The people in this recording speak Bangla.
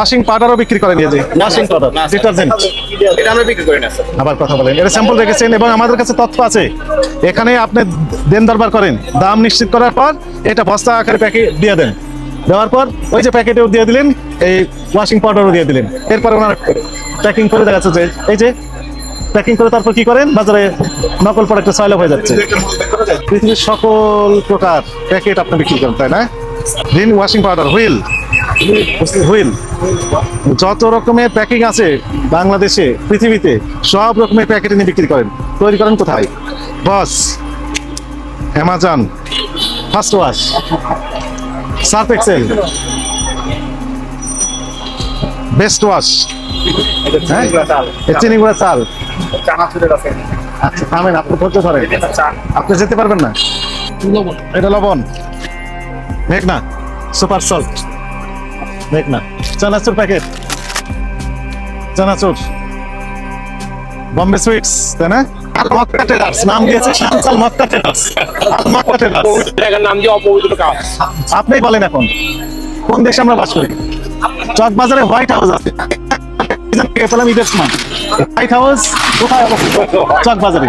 ওয়াশিং পাউডারও বিক্রি করেন যে ওয়াশিং পাউডার। ডিটারজেন্ট। এটা আমরা বিক্রি করি না স্যার। আবার কথা বলেন। এটা স্যাম্পল রেখেছেন এবং আমাদের কাছে তথ্য আছে। এখানে আপনি দেন দরবার করেন। দাম নিশ্চিত করার পর এটা বস্তা আকারে প্যাকেট দিয়ে দেন। দেওয়ার পর ওই যে প্যাকেটেও দিয়ে দিলেন এই ওয়াশিং পাউডারও দিয়ে দিলেন। এরপরে ওনার প্যাকিং করে দেখা যাচ্ছে যে এই যে প্যাকিং করে তারপর কি করেন? বাজারে নকল প্রোডাক্ট সয়েল হয়ে যাচ্ছে। পৃথিবীর সকল প্রকার প্যাকেট আপনি বিক্রি করেন তাই না? Rin washing powder wheel wheel. যত রকমের প্যাকিং আছে বাংলাদেশে, পৃথিবীতে, সব রকমের প্যাকেট নিয়ে বিক্রি করেন। তৈরি করেন কোথায়? Boss, Amazon, first wash, surf excel, best wash হ্যাঁ? চাল। আচ্ছা ধরেন। আপনি যেতে পারবেন না? এটা লবণ। মেঘনা, সুপার সল্ট। মেঘনা চানাচুর প্যাকেট চানাচুর। বম্বে সুইটস তাই না? আপনি বলেন এখন, কোন দেশে আমরা বাস করি? চকবাজারে হোয়াইট হাউস আছে। হোয়াইট হাউস কোথায় অবস্থিত? চকবাজারে